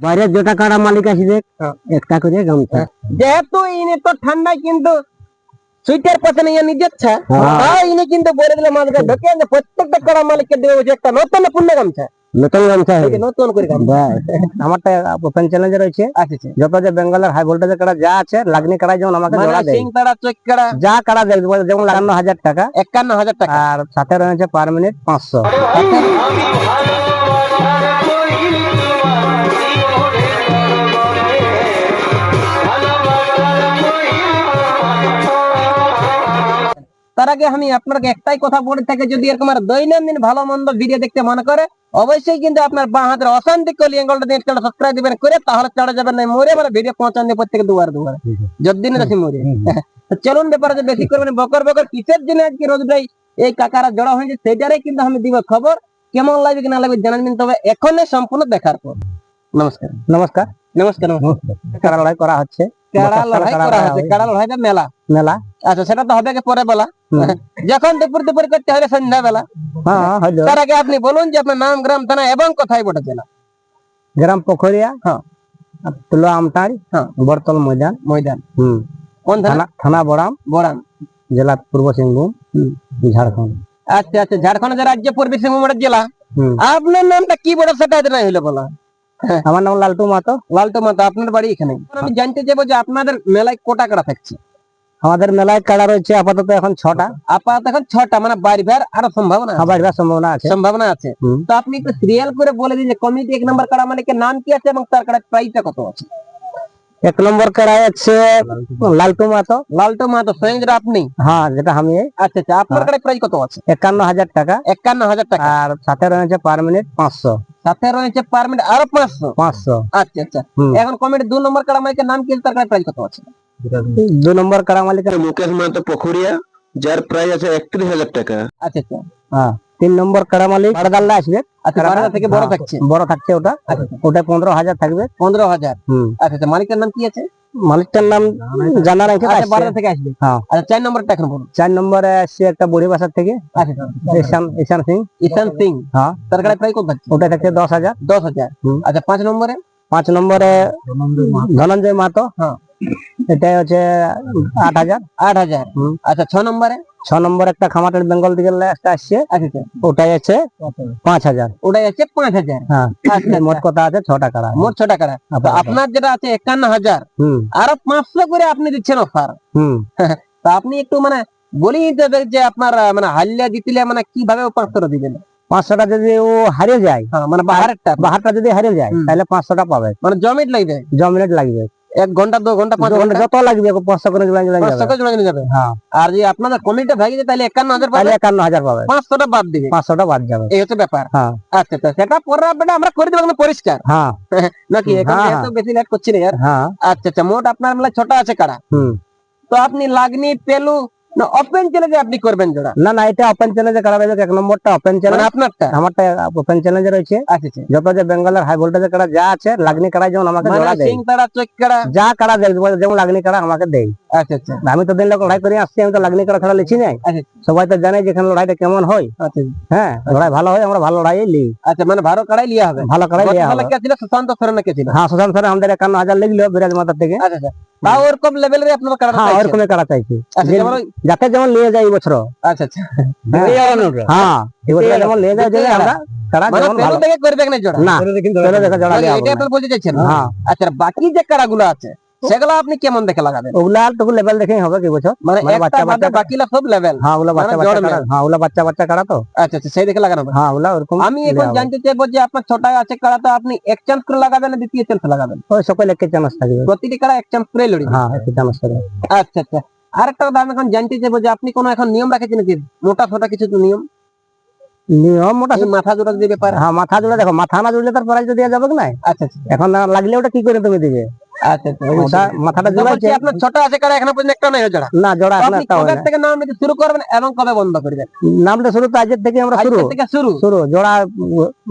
বাইরে যেটা কারা মালিক আসবে একটা করে গামছা। যেহেতু ইনি তো ঠান্ডায় কিন্তু সুইটার পাশে ইয়ে নিজের ছা হ্যাঁ। তাই ইনি কিন্তু বলে দিলে মাঝে ঢোকে যে প্রত্যেকটা কড়া মালিককে দেবে বলছে একটা নতুন পূর্ণ গামছা। নতুন গামছা যে নতুন করে গামছা। আমারটা ওপেন চ্যালেঞ্জ রয়েছে। যত যে বেঙ্গলের হাই ভোল্টেজের কাড়া যা আছে লাগনি কাড়া যেমন আমাকে জোড়া মানে দেয়। সিং তারা চোখ কাড়া। যা কাড়া দেখবে যেমন লাগানো হাজার টাকা। একান্ন হাজার টাকা। আর সাথে রয়েছে পার মিনিট পাঁচশো। তার আগে আমি আপনাকে একটাই কথা বলে থাকি যদি এরকম আর দৈনন্দিন ভালো মন্দ ভিডিও দেখতে মনে করে অবশ্যই কিন্তু আপনার বাঁ হাতের অশান্তি কলি এঙ্গলটা দিয়ে সাবস্ক্রাইব দিবেন করে তাহলে চড়া যাবেন না মরে মানে ভিডিও পৌঁছান প্রত্যেকে দুবার দুবার। যতদিন রাখি মরে। চলুন ব্যাপারে যে বেশি করবেন বকর বকর কিসের জন্য আজকে রোজ ভাই এই কাকারা জড়া হয়েছে সেটারই কিন্তু আমি দিব খবর। কেমন লাগবে কি না লাগবে জানাবেন তবে এখনই সম্পূর্ণ দেখার পর। নমস্কার। নমস্কার। নমস্কার কাড়া লড়াই করা হচ্ছে? কাড়া লড়াই করা হচ্ছে? কাড়া লড়াই মেলা। মেলা? আচ্ছা সেটা তো হবে পরে বেলা। যখন দুপুর দুপুর করতে হবে সন্ধ্যা বেলা হ্যাঁ হইল। তার আগে আপনি বলুন যে আপনার নাম গ্রাম থানা এবং কোথায় বটে জেলা? গ্রাম পোখরিয়া হ্যাঁ। তুলো আমটাড়ি হ্যাঁ। বরতল ময়দান। ময়দান। হুম। কোন থানা? থানা থানা বড়াম বড়ান জেলা পূর্ব সিংভূম। ঝাড়খণ্ড। আচ্ছা আচ্ছা ঝাড়খণ্ড রাজ্য পূর্বী সিংভূমের জেলা। আপনার নামটা কি বড় সেটা নাই হলো বলা। আমার নাম লালটু মাতো। লালটু মাতো আপনার বাড়ি এখানে? আমি জানতে চাইব যে আপনাদের মেলায় কোটা কাটা থাকছে? আমাদের মেলায় কাড়া রয়েছে আপাতত এখন ছটা। আপাতত এখন ছটা মানে বাড়ি ভার আরও সম্ভাবনা এবার সম্ভাবনা আছে। সম্ভাবনা আছে। তো আপনি একটু সিরিয়াল করে বলে দিন যে কমিটি এক নম্বর কাড়া মানে নাম কি আছে এবং তার কাড়া প্রাইসটা কত আছে? এক নম্বর কাড়াই আছে লালটু মাতো লালটু মাতো স্বয়ং যেটা আপনি? হ্যাঁ যেটা আমি। আচ্ছা আচ্ছা আপনার হ্যাঁ। প্রাইস কত আছে? একান্ন হাজার টাকা। একান্ন হাজার টাকা। আর সাথে রয়েছে পার মিনিট পাঁচশো। সাথে রয়েছে পার মিনিট আরও পাঁচশো? পাঁচশো। আচ্ছা আচ্ছা। এখন কমিটি দু নম্বর কাড়া মালিকের নাম কি? তার কাড়ার প্রাইস কত আছে? দু নম্বর কাড়া মালিকের মুকেশ মাহাতো পুখুরিয়া যার প্রাইস আছে একত্রিশ হাজার টাকা। আচ্ছা আচ্ছা। হ্যাঁ। তিন নম্বর কাড়া মালিক। পাড়দাল্লা আসবে। আচ্ছা থেকে বড় হ্যাঁ, থাকছে? বড় থাকছে ওটা। আচ্ছা ওটা পনেরো হাজার থাকবে। পনেরো হাজার। আচ্ছা আচ্ছা মালিকের নাম কি আছে? মালিকটার নাম জানা নাই আচ্ছা বারোটা থেকে আসবে। হ্যাঁ। আচ্ছা চার নম্বরটা এখন বলুন। চার নম্বরে আসছে একটা বুড়ি বাসার থেকে। আচ্ছা আচ্ছা। ঈশান ঈশান সিং। ঈশান সিং। হ্যাঁ। তার কাড়ার প্রাইস কত থাকছে? ওটা থাকছে দশ হাজার। দশ হাজার। আচ্ছা পাঁচ নম্বরে? পাঁচ নম্বরে ধনঞ্জয় মাতো হ্যাঁ। এটা হচ্ছে আট হাজার। আট হাজার। আচ্ছা ছ নম্বরে? ছ নম্বর একটা খামাটের বেঙ্গল দিকে একটা আসছে। ওটাই আছে পাঁচ হাজার। ওটাই আছে পাঁচ হাজার। হ্যাঁ। মোট কথা আছে ছটা কাড়া মোট ছ টাকা আপনার যেটা আছে একান্ন হাজার। আরও পাঁচশো করে আপনি দিচ্ছেন অফার হুম। তা আপনি একটু মানে বলি দেবে যে আপনার মানে হাল্লা জিতলে মানে কীভাবে পাঁচশোটা দিবেন? পাঁচশোটা যদি ও হারিয়ে যায় হ্যাঁ, মানে বাহারেরটা বাহারটা যদি হারিয়ে যায় তাহলে পাঁচশোটা পাবে। মানে জমিট লাগবে? জ মিনিট লাগবে। এক ঘণ্টা দু ঘণ্টা পাঁচ ঘণ্টা যত লাগবে পাঁচশো করে পাঁচশো করে জোড়া যাবে। হ্যাঁ। আর যে আপনাদের কমিটিটা ভাগিয়ে যায় তাহলে একান্ন হাজার পাবে। একান্ন হাজার পাবে। পাঁচশোটা বাদ দিবে। পাঁচশোটা বাদ যাবে। এই হচ্ছে ব্যাপার। হ্যাঁ। আচ্ছা আচ্ছা সেটা পরে আপনারা আমরা করে দেবো কিন্তু পরিষ্কার। হ্যাঁ। নাকি? এখন এত বেশি লেট করছি না আচ্ছা আচ্ছা মোট আপনার মেলা ছোট আছে কারা? হুম। তো আপনি লাগনি পেলু না ওপেন চ্যালেঞ্জে আপনি করবেন জোড়া। না না এটা ওপেন চ্যালেঞ্জে কারা রয়েছে এক নম্বরটা ওপেন মানে চ্যালেঞ্জ আপনারটা? আমারটা ওপেন চ্যালেঞ্জে রয়েছে। আচ্ছা আচ্ছা। যত যে বেঙ্গলের হাই ভোল্টেজের কাড়া যা আছে লাগনি কাড়া যেমন আমাকে জোড়া মানে দেয়। সিং চোখ কাড়া যা কাড়া দেখবে যেমন লাগনি কাড়া আমাকে দেয়। আচ্ছা আচ্ছা। আমি তো দিন লড়াই করে আসছি আমি তো লাগনি কাড়া ছাড়া লিখি নাই। আচ্ছা সবাই তো জানে যে এখানে লড়াইটা কেমন হয়। আচ্ছা হ্যাঁ লড়াই ভালো হয় আমরা ভালো লড়াই লি আচ্ছা মানে ভালো কাড়াই লিয়া হবে। ভালো কাড়াই লিয়া হবে। সুশান্ত সরেনা কে ছিল? হ্যাঁ সুশান্ত স্যার আমাদের একান্ন হাজার লিখলো বিরাজ মাতার থেকে। আচ্ছা। তাও ওরকম লেভেলের আপনার কাড়া হ্যাঁ ওরকম কাটা চাইছি। আচ্ছা যেমন যাতে যেমন নিয়ে যায় এই বছর আচ্ছা আচ্ছা। হ্যাঁ। এই। হ্যাঁ বছর যেমন নিয়ে যায় যে আমরা কাড়া মানে মানে হ্যাঁ। আচ্ছা বাকি যে কাড়াগুলো আছে সেগুলো আপনি কেমন দেখে লাগাবেন? ওগুলা টুকু লেভেল দেখেই হবে কি বছর মানে মানে বাচ্চা বাচ্চা বাকিলা সব লেভেল হ্যাঁ ওগুলা বাচ্চা মানে বাচ্চা কাড়া হ্যাঁ ওগুলা বাচ্চা বাচ্চা কাড়া তো? আচ্ছা আচ্ছা সেই দেখে লাগানো। হবে। হ্যাঁ ওগুলা ওরকম আমি এখন জানতে চাইব যে আপনার ছোটা আছে কাড়া তো আপনি এক চান্স করে লাগাবেন না দ্বিতীয় চান্স লাগাবেন? ওই সকল একে চান্স থাকবে। প্রতিটি কাড়া এক চান্স করে লড়ি হ্যাঁ একে চান্স থাকবে। আচ্ছা আচ্ছা। আরেকটা কথা আমি এখন জানতে চাইব যে আপনি কোনো এখন নিয়ম রাখেছেন মোটা ছোটা কিছু নিয়ম? নিয়ম মোটা মাথা জোড়া ব্যাপার। হ্যাঁ মাথা জুড়ে দেখো মাথা না জুড়লে তার প্রাইজ দিয়ে যাবে না আচ্ছা আচ্ছা। এখন লাগলে ওটা কি করে তুমি দিবে? আচ্ছা আচ্ছা ওটা মাথাটা তো বলছি আপনার ছোট আছে কাড়া এখনও পর্যন্ত একটা নাই জোড়া। না জোড়া এখন একটা হয় থেকে নাম নিতে শুরু করবেন এবং কবে বন্ধ করবেন? নামটা শুরু তো আজের থেকে আমরা শুরু। থেকে শুরু। শুরু জোড়া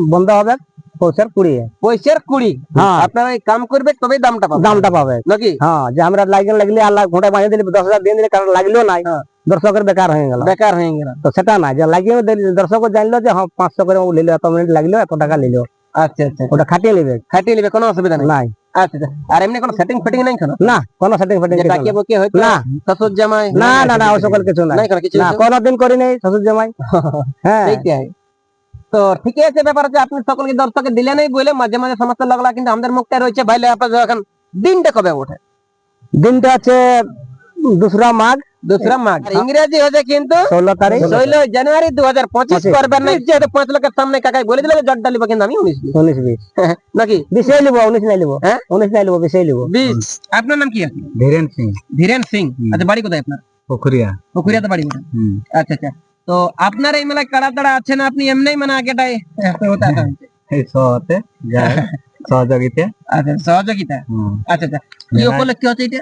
বন্ধ হবে পৌষের কুড়ি। পয়সার কুড়ি। হ্যাঁ। আপনারা কাম করবে তবেই দামটা পাবেন। দামটা পাবে। নাকি? হ্যাঁ যে আমরা লাগলে লাগলে আল্লাহ ঘোটা বানিয়ে দিলে দশ হাজার দিয়ে দিলে কারণ লাগলেও নাই। হ্যাঁ। দর্শকের বেকার হয়ে গেল। বেকার হয়ে গেল। তো সেটা না যে লাগিয়ে দর্শক জানলো যে হ্যাঁ পাঁচশো করে নিল এত মিনিট লাগল এত টাকা নিল। আচ্ছা আচ্ছা। ওটা খাটিয়ে নেবে। খাটিয়ে নিবে কোনো অসুবিধা নেই। নাই। আচ্ছা আচ্ছা। আর এমনি কোনো সেটিং ফিটিং নাই কোনো? না কোনো সেটিং ফিটিং যে টাকিয়ে বকিয়ে হয়তো না। শ্বশুর জামাই না না না ও কিছু নাই। নাই কিছু না কোনোদিন করি নাই শ্বশুর জামাই। হ্যাঁ। সেইটাই তো ঠিক আছে ব্যাপার আছে আপনি সকলকে দর্শকে দিলেনই বলে মাঝে মাঝে সমস্যা লাগলা কিন্তু আমাদের মুখটা রয়েছে। ভাইলে আপনার এখন দিনটা কবে ওঠে? দিনটা আছে দুসরা মাঘ। দুসরা মাঘ আর ইংরেজি হচ্ছে কিন্তু ষোলো তারিখ ষোল জানুয়ারি দু হাজার পঁচিশ পঁচিশ। করবেন না যেহেতু পাঁচ লোকের সামনে কাকাই বলে দিলে জট ডালিব কিন্তু আমি উনিশ দিই। উনিশ বিশ নাকি বিশেই লিব উনিশ নাই লিব হ্যাঁ? উনিশ নাই লিব বিশেই লিব বিশ আপনার নাম কি আছে ধীরেন সিং ধীরেন সিং আচ্ছা বাড়ি কোথায় আপনার পুকুরিয়া পুকুরিয়াতে বাড়ি কোথায় আচ্ছা আচ্ছা তো আপনার এই মেলায় কাড়া তাড়া আছেন আপনি এমনি মানে আগেটাই হতে আসা হয়েছে। এই শহরে যায় সহযোগিতা আচ্ছা সহযোগিতা আচ্ছা আচ্ছা কি উপলক্ষে হচ্ছে এটা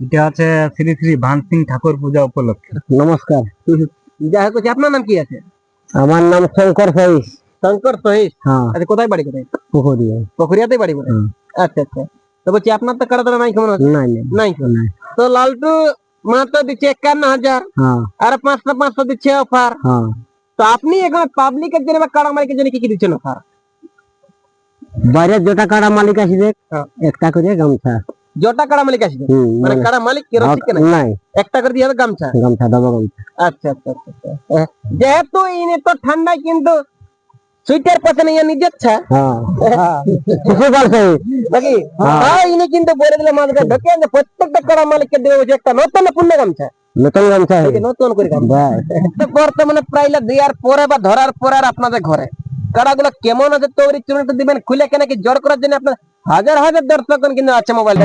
এটা আছে শ্রী শ্রী ভান সিং ঠাকুর পূজা উপলক্ষে। নমস্কার। যাই হোক হচ্ছে, আপনার নাম কি আছে? আমার নাম শঙ্কর সহিস। শঙ্কর সহিস? হ্যাঁ। আচ্ছা কোথায় বাড়ি কোথায়? পুকুরিয়া পুকুরিয়াতে বাড়ি কোথায় আচ্ছা আচ্ছা। তো বলছি আপনার তো নাই কেমন নাই নাই। নাই তো? লালটু মাত্র দিচ্ছে একান্ন হাজার। হ্যাঁ। আর পাঁচশো পাঁচশো দিচ্ছে অফার হ্যাঁ। তো আপনি এখন পাবলিকের জন্য বা কাড়া মালিকের জন্য কি কি দিচ্ছেন অফার বাইরে যেটা কাড়া মালিক আসবে হ্যাঁ। একটা করে গামছা। জটা কাড়া মালিক আসবে? মানে মানে কাড়া মালিক কে রসিক কে নাই? নাই। একটা করে দিয়ে হবে গামছা? গামছা দেবো গামছা। আচ্ছা আচ্ছা আচ্ছা আচ্ছা। যেহেতু ইনি তো ঠান্ডায় কিন্তু সুইটার পছন্দ ইয়ে নিজের ছা হ্যাঁ নাকি? হ্যাঁ। হ্যাঁ ইনি কিন্তু বলে দিলে মাঝে ঢোকে যে প্রত্যেকটা কাড়া মালিককে দেবে একটা নতুন পূর্ণ গামছা। নতুন গামছা। নতুন করে গামছা। বর্তমানে প্রাইলে দেওয়ার পরে বা ধরার পরে আর আপনাদের ঘরে। কাড়াগুলো কেমন আছে তৈরি চুনটা দিবেন, খুলে কেন কি জোর করার জন্য আপনার হাজার হাজার দর্শক কিন্তু আছে মোবাইলটা